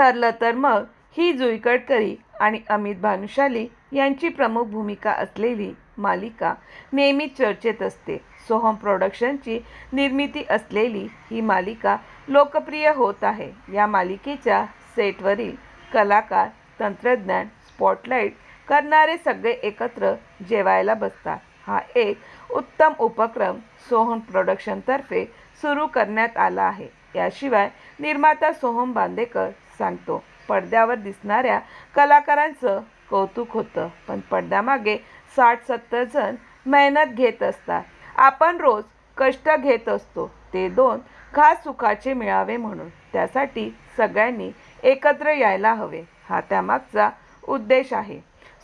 ठरलं तर मग ही जुई गडकरी आणि अमित भानुशाली यांची प्रमुख भूमिका असलेली मालिका नेहमी चर्चेत असते. सोहम प्रोडक्शनची निर्मिती असलेली ही मालिका लोकप्रिय होत आहे. या मालिकेच्या सेटवरील कलाकार तंत्रज्ञान स्पॉटलाईट करणारे सगळे एकत्र जेवायला बसतात. हा एक उत्तम उपक्रम सोहम प्रोडक्शनतर्फे सुरू करण्यात आला आहे. याशिवाय निर्माता सोहम बांदेकर सांगतो. पडद्यावर दिसणाऱ्या कलाकारांचं कौतुक होतं. पण पडद्यामागे साठ सत्तर जण मेहनत घेत असतात. आपण रोज कष्ट घेत असतो. ते दोन खास सुखाचे मिळावे म्हणून. त्यासाठी सगळ्यांनी एकत्र यायला हवे. हा त्यामागचा उद्देश आहे.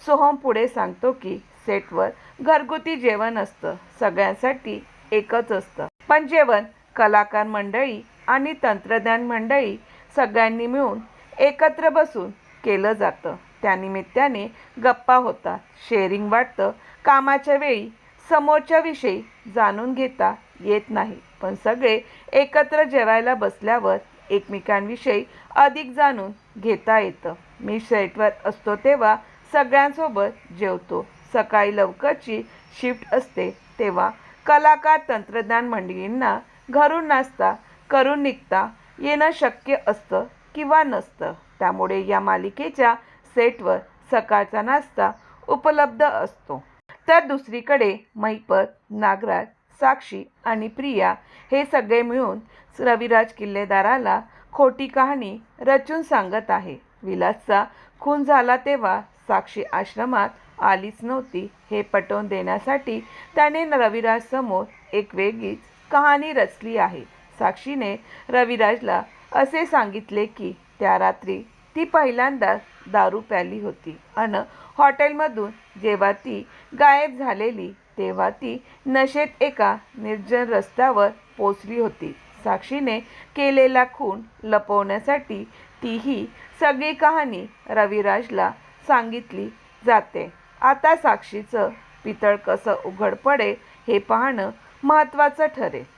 सोहम पुढे सांगतो की सेटवर घरगुती जेवण असतं. सगळ्यांसाठी एकच असतं. पण जेवण कलाकार मंडळी आणि तंत्रज्ञान मंडळी सगळ्यांनी मिळून एकत्र बसून केलं जातं. त्यानिमित्ताने गप्पा होतात शेअरिंग वाटतं. कामाच्या वेळी समोरच्या विषयी जाणून घेता येत नाही. पण सगळे एकत्र जेवायला बसल्यावर एकमेकांविषयी अधिक जाणून घेता येतं. मी सेटवर असतो तेव्हा सगळ्यांसोबत जेवतो. सकाळी लवकरची शिफ्ट असते तेव्हा कलाकार तंत्रज्ञान मंडळींना घरून नाश्ता करून निघता. येणं शक्य असतं किंवा नसतं. त्यामुळे या मालिकेच्या सेटवर सकाळचा नाश्ता उपलब्ध असतो. तर दुसरीकडे महिपत नागराज साक्षी आणि प्रिया हे सगळे मिळून रविराज किल्लेदाराला खोटी कहाणी रचून सांगत आहे. विलासचा खून झाला तेव्हा साक्षी आश्रमात आलीच नव्हती हे पटवून देण्यासाठी त्याने रविराजसमोर एक वेगळीच कहाणी रचली आहे. साक्षीने रविराजला असे सांगितले की त्या रात्री ती पहिल्यांदा दारू प्याली होती. आणि हॉटेलमधून जेव्हा ती गायब झालेली तेव्हा ती नशेत एका निर्जन रस्त्यावर पोचली होती. साक्षीने केलेला खून लपवण्यासाठी ती ही सगळी कहाणी रविराजला सांगितली जाते. आता साक्षीचं पितळ कसं उघड पडेल हे पाहणं महत्त्वाचं ठरेल.